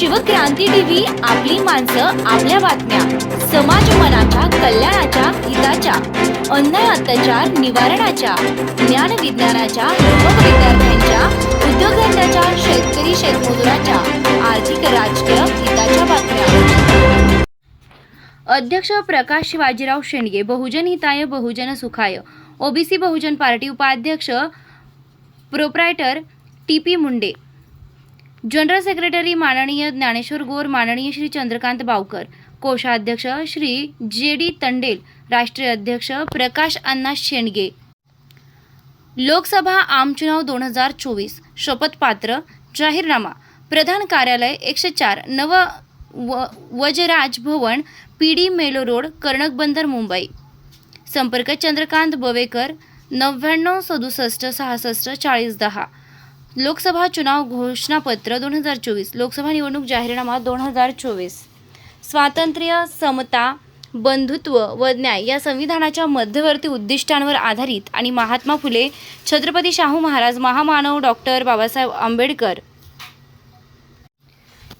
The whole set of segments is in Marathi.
शिवक्रांती टीव्ही आपली माणसं आपल्या बातम्या. समाज मनाच्या कल्याणाच्या हिताच्या. अन्याय अत्याचार निवारणाच्या. ज्ञान विज्ञानाच्या युवक विद्यार्थ्यांच्या उद्योगधंद्याच्या शेतकरी शेतमजुराच्या. आर्थिक राजकीय हिताच्या बातम्या. अध्यक्ष प्रकाश शिवाजीराव शेंडगे बहुजन हिताय बहुजन सुखाय. ओबीसी बहुजन पार्टी उपाध्यक्ष proprietor T P Munde. General secretary माननीय ज्ञानेश्वर गोर माननीय श्री चंद्रकांत बावकर कोषाध्यक्ष श्री जे डी तंडेल राष्ट्रीय अध्यक्ष प्रकाश अण्णा शेंडगे. लोकसभा आमचुनाव दोन हजार चोवीस शपथपात्र जाहीरनामा. प्रधान कार्यालय एकशे चार नव व Vajraj Bhavan P D Mello road Carnac Bunder Mumbai. संपर्क चंद्रकांत बवेकर नव्याण्णव सदुसष्ट सहासष्ट चाळीस दहा. लोकसभा चुनाव घोषणापत्र दोन हजार चोवीस लोकसभा निवडणूक जाहीरनामा दोन हजार चोवीस. स्वातंत्र्य समता बंधुत्व व न्याय या संविधानाच्या मध्यवर्ती उद्दिष्टांवर आधारित आणि महात्मा फुले छत्रपती शाहू महाराज महामानव डॉक्टर बाबासाहेब आंबेडकर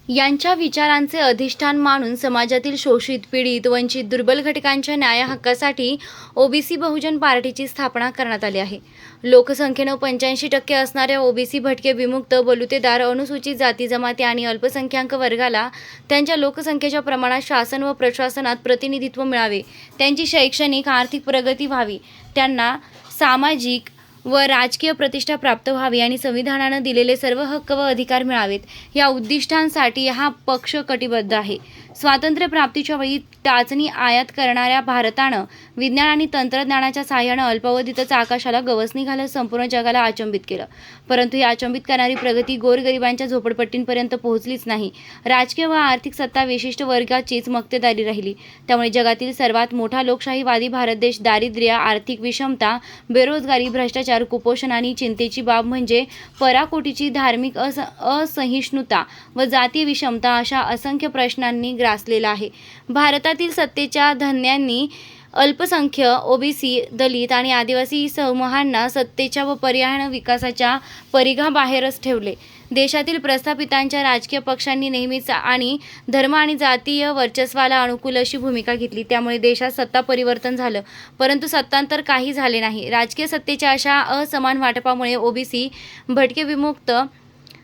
यांच्या विचारांचे अधिष्ठान मानून समाजातील शोषित पीडित वंचित दुर्बल घटकांच्या न्याय हक्कासाठी ओबीसी बहुजन पार्टीची स्थापना करण्यात आली आहे. लोकसंख्येनं पंच्याऐंशी टक्के असणाऱ्या ओबीसी भटके विमुक्त बलुतेदार अनुसूचित जाती जमाती आणि अल्पसंख्याक वर्गाला त्यांच्या लोकसंख्येच्या प्रमाणात शासन व प्रशासनात प्रतिनिधित्व मिळावे. त्यांची शैक्षणिक आर्थिक प्रगती व्हावी. त्यांना सामाजिक व राजकीय प्रतिष्ठा प्राप्त व्हावी आणि संविधानानं दिलेले सर्व हक्क व अधिकार मिळावेत. या उद्दिष्टांसाठी हा पक्ष कटिबद्ध आहे. स्वातंत्र्यप्राप्तीच्या वेळी टाचणी आयात करणाऱ्या भारतानं विज्ञान आणि तंत्रज्ञानाच्या सहाय्यानं अल्पावधीतच आकाशाला गवसणी घालत संपूर्ण जगाला अचंबित केलं. परंतु ही अचंबित करणारी प्रगती गोरगरिबांच्या झोपडपट्टींपर्यंत पोहोचलीच नाही. राजकीय व आर्थिक सत्ता विशिष्ट वर्गाचीच मक्तेदारी राहिली. त्यामुळे जगातील सर्वात मोठा लोकशाहीवादी भारत देश दारिद्र्य आर्थिक विषमता बेरोजगारी भ्रष्टाचार कुपोषण आणि चिंतेची बाब म्हणजे पराकोटीची धार्मिक अस असहिष्णुता व जातीय विषमता अशा असंख्य प्रश्नांनी ग्रासलेला आहे. भारतातील सत्तेच्या धन्यांनी अल्पसंख्य ओबीसी दलित आणि आदिवासी समूहांना सत्तेच्या व पर्यावरण विकासाच्या परिघाबाहेरच ठेवले. देशातील प्रस्थापितांच्या राजकीय पक्षांनी नेहमीच आणि धर्म आणि जातीय वर्चस्वाला अनुकूल अशी भूमिका घेतली. त्यामुळे देशात सत्ता परिवर्तन झालं. परंतु सत्तांतर काही झाले नाही. राजकीय सत्तेच्या अशा असमान वाटपामुळे ओबीसी भटके विमुक्त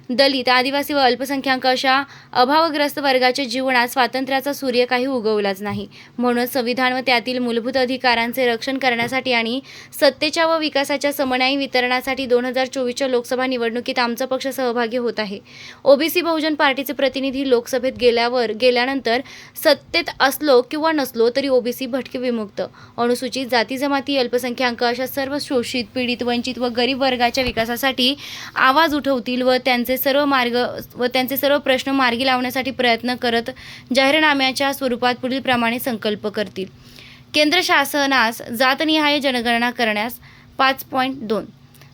दलित आदिवासी व अल्पसंख्याक अशा अभावग्रस्त वर्गाच्या जीवनात स्वातंत्र्याचा सूर्य काही उगवलाच नाही. म्हणून संविधान व त्यातील मूलभूत अधिकारांचे रक्षण करण्यासाठी आणि सत्तेच्या व विकासाच्या समन्यायी वितरणासाठी दोन हजार चोवीसच्या लोकसभा निवडणुकीत आमचा पक्ष सहभागी होत आहे. ओबीसी बहुजन पार्टीचे प्रतिनिधी लोकसभेत गेल्यावर गेल्यानंतर सत्तेत असलो किंवा नसलो तरी ओबीसी भटके विमुक्त. अनुसूचित जाती जमाती अल्पसंख्याक अशा सर्व शोषित पीडित वंचित व गरीब वर्गाच्या विकासासाठी आवाज उठवतील व त्यांचे सर्व मार्ग व त्यांचे सर्व प्रश्न मार्गी लावण्यासाठी प्रयत्न करत जाहीरनाम्याच्या स्वरूपात पुढील प्रमाणे संकल्प करतील. केंद्र शासनास जातनिहाय जनगणना करण्यास पाच पॉईंट दोन.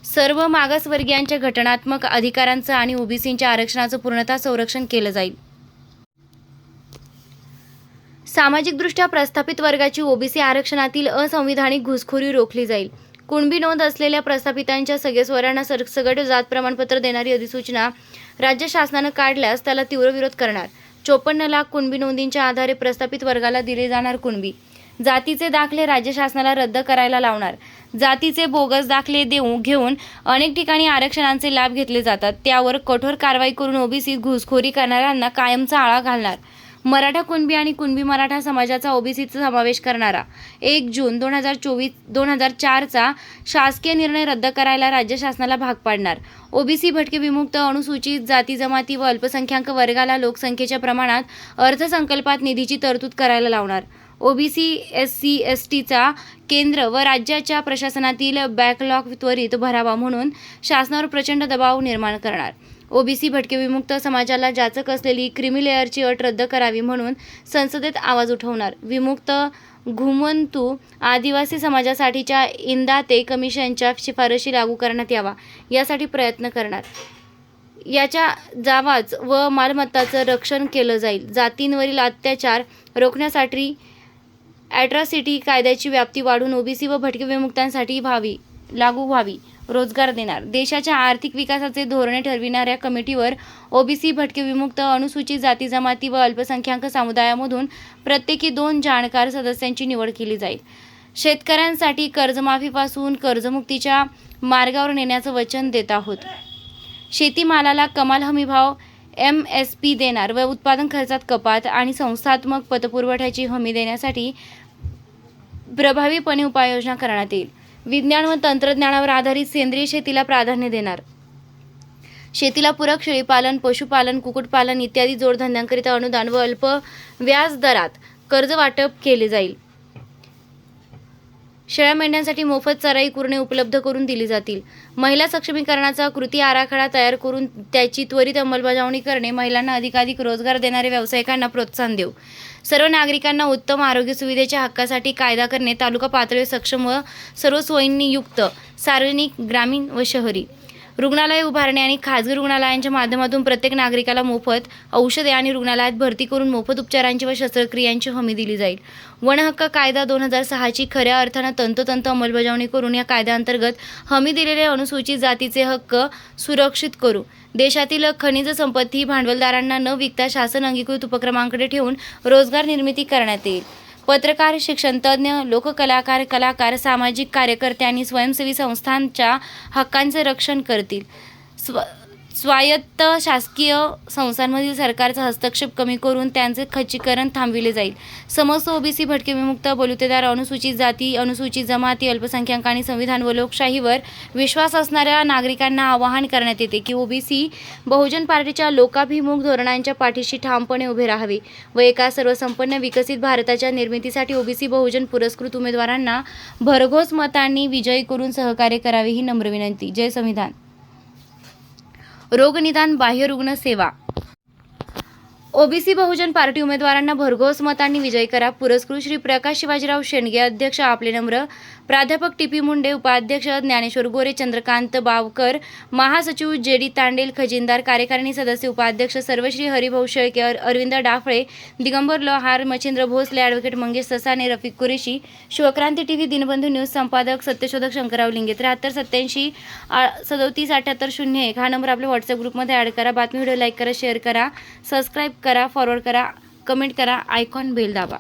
सर्व मागासवर्गीयांच्या घटनात्मक अधिकारांचं आणि ओबीसींच्या आरक्षणाचं पूर्णतः संरक्षण केलं जाईल. सामाजिकदृष्ट्या प्रस्थापित वर्गाची ओबीसी आरक्षणातील असंविधानिक घुसखोरी रोखली जाईल. कुणबी नोंद असलेल्या प्रस्थापितांच्या सगळ्या सरसगट जात प्रमाणपत्र देणारी अधिसूचना राज्य शासनानं काढल्यास त्याला तीव्र विरोध करणार. चोपन्न लाख कुणबी नोंदींच्या आधारे प्रस्थापित वर्गाला दिले जाणार कुणबी. जातीचे दाखले राज्य शासनाला रद्द करायला लावणार. जातीचे बोगस दाखले देऊ घेऊन अनेक ठिकाणी आरक्षणांचे लाभ घेतले जातात. त्यावर कठोर कारवाई करून ओबीसी घुसखोरी करणाऱ्यांना कायमचा आळा घालणार. मराठा कुणबी आणि कुणबी मराठा समाजाचा ओबीसीचा समावेश करणारा. एक जून दोन हजार चोवीस दोन हजार चारचा शासकीय निर्णय रद्द करायला राज्य शासनाला भाग पाडणार. ओबीसी भटके विमुक्त अनुसूचित जाती जमाती व अल्पसंख्याक वर्गाला लोकसंख्येच्या प्रमाणात अर्थसंकल्पात निधीची तरतूद करायला लावणार. ओबीसी एस सी एस टीचा केंद्र व राज्याच्या प्रशासनातील बॅकलॉग त्वरित भरावा म्हणून शासनावर प्रचंड दबाव निर्माण करणार. ओबीसी भटके विमुक्त समाजाला जाचक असलेली क्रिमी लेअरची अट रद्द करावी म्हणून संसदेत आवाज उठवणार. विमुक्त घुमंतू आदिवासी समाजासाठीच्या इंदाते कमिशनच्या शिफारशी लागू करण्यात यावा यासाठी प्रयत्न करणार. याच्या जावाच व मालमत्ताचं रक्षण केलं जाईल. जातींवरील अत्याचार रोखण्यासाठी ॲट्रॉसिटी कायद्याची व्याप्ती वाढून ओबीसी व भटके विमुक्तांसाठी व्हावी लागू व्हावी. रोजगार देणार. देशाच्या आर्थिक विकासाचे धोरणे ठरविणाऱ्या कमिटीवर ओबीसी भटके विमुक्त अनुसूचित जाती जमाती व अल्पसंख्याक समुदायामधून प्रत्येकी दोन जाणकार सदस्यांची निवड केली जाईल. शेतकऱ्यांसाठी कर्जमाफीपासून कर्जमुक्तीच्या मार्गावर नेण्याचं वचन देत आहोत. शेतीमालाला कमाल हमीभाव एम एस पी देणार व उत्पादन खर्चात कपात आणि संस्थात्मक पतपुरवठ्याची हमी देण्यासाठी प्रभावीपणे उपाययोजना करण्यात येईल. विज्ञान व तंत्रज्ञानावर आधारित सेंद्रिय शेतीला प्राधान्य देणार. शेतीला पूरक शेळीपालन पशुपालन कुक्कुटपालन इत्यादी जोडधंद्यांकरिता अनुदान व अल्प व्याज दरात कर्ज वाटप केले जाईल. शेळ्या मेंढ्यांसाठी मोफत चराई कुरणे उपलब्ध करून दिली जातील. महिला सक्षमीकरणाचा कृती आराखडा तयार करून त्याची त्वरित अंमलबजावणी करणे महिलांना अधिकाधिक रोजगार देणाऱ्या व्यावसायिकांना प्रोत्साहन देऊ. सर्व नागरिकांना उत्तम आरोग्य सुविधेच्या हक्कासाठी कायदा करणे तालुका पातळीवर सक्षम व सर्व सोयींनी युक्त सार्वजनिक ग्रामीण व शहरी. रुग्णालय उभारणे आणि खाजगी रुग्णालयांच्या माध्यमातून प्रत्येक नागरिकाला मोफत औषधे आणि रुग्णालयात भरती करून मोफत उपचारांची व शस्त्रक्रियांची हमी दिली जाईल. वन हक्क कायदा दोन हजार सहाची खऱ्या अर्थानं तंतोतंत अंमलबजावणी करून या कायद्याअंतर्गत हमी दिलेले अनुसूचित जातीचे हक्क सुरक्षित करू. देशातील खनिज संपत्ती भांडवलदारांना न विकता शासन अंगीकृत उपक्रमांकडे ठेवून रोजगार निर्मिती करण्यात येईल. पत्रकार शिक्षणतज्ज्ञ लोककलाकार कलाकार सामाजिक कार्यकर्ते आणि स्वयंसेवी संस्थांच्या हक्कांचे रक्षण करतील. स्व स्वायत्त शासकीय संस्थांमधील सरकारचा हस्तक्षेप कमी करून त्यांचे खच्चीकरण थांबविले जाईल. समस्त ओबीसी भटके विमुक्त बलुतेदार अनुसूचित जाती अनुसूचित जमाती अल्पसंख्याक आणि संविधान व लोकशाहीवर विश्वास असणाऱ्या नागरिकांना आवाहन करण्यात येते की ओबीसी बहुजन पार्टीच्या लोकाभिमुख धोरणांच्या पाठीशी ठामपणे उभे राहावे व एका सर्वसंपन्न विकसित भारताच्या निर्मितीसाठी ओबीसी बहुजन पुरस्कृत उमेदवारांना भरघोस मतांनी विजयी करून सहकार्य करावे ही नम्र विनंती. जय संविधान. रोगनिदान बाह्य रुग्ण सेवा. ओबीसी बहुजन पार्टी उमेदवारांना भरघोस मतांनी विजय करा. पुरस्कृत श्री प्रकाश शिवाजीराव शेंडगे अध्यक्ष आपले नम्र. प्राध्यापक टी पी मुंडे उपाध्यक्ष ज्ञानेश्वर गोरे चंद्रकांत बावकर महासचिव जे डी तांडेल खजिनदार कार्यकारिणी सदस्य उपाध्यक्ष Sarvashri Haribhau Shelke Arvind Daphale Digambar Lohar Machhindra Bhosale advocate Mangesh Sasane Rafiq Qureshi Shivkranti TV Dinbandhu news संपादक सत्यशोधक शंकरराव लिंगे. त्र्याहत्तर सत्याऐंशी सदोतीस अठ्याहत्तर शून्य एक हा नंबर आपल्या व्हॉट्सअप ग्रुपमध्ये ॲड करा. बातमी व्हिडिओ लाईक करा शेअर करा सबस्क्राईब करा फॉरवर्ड करा कमेंट करा आयकॉन बेल दाबा.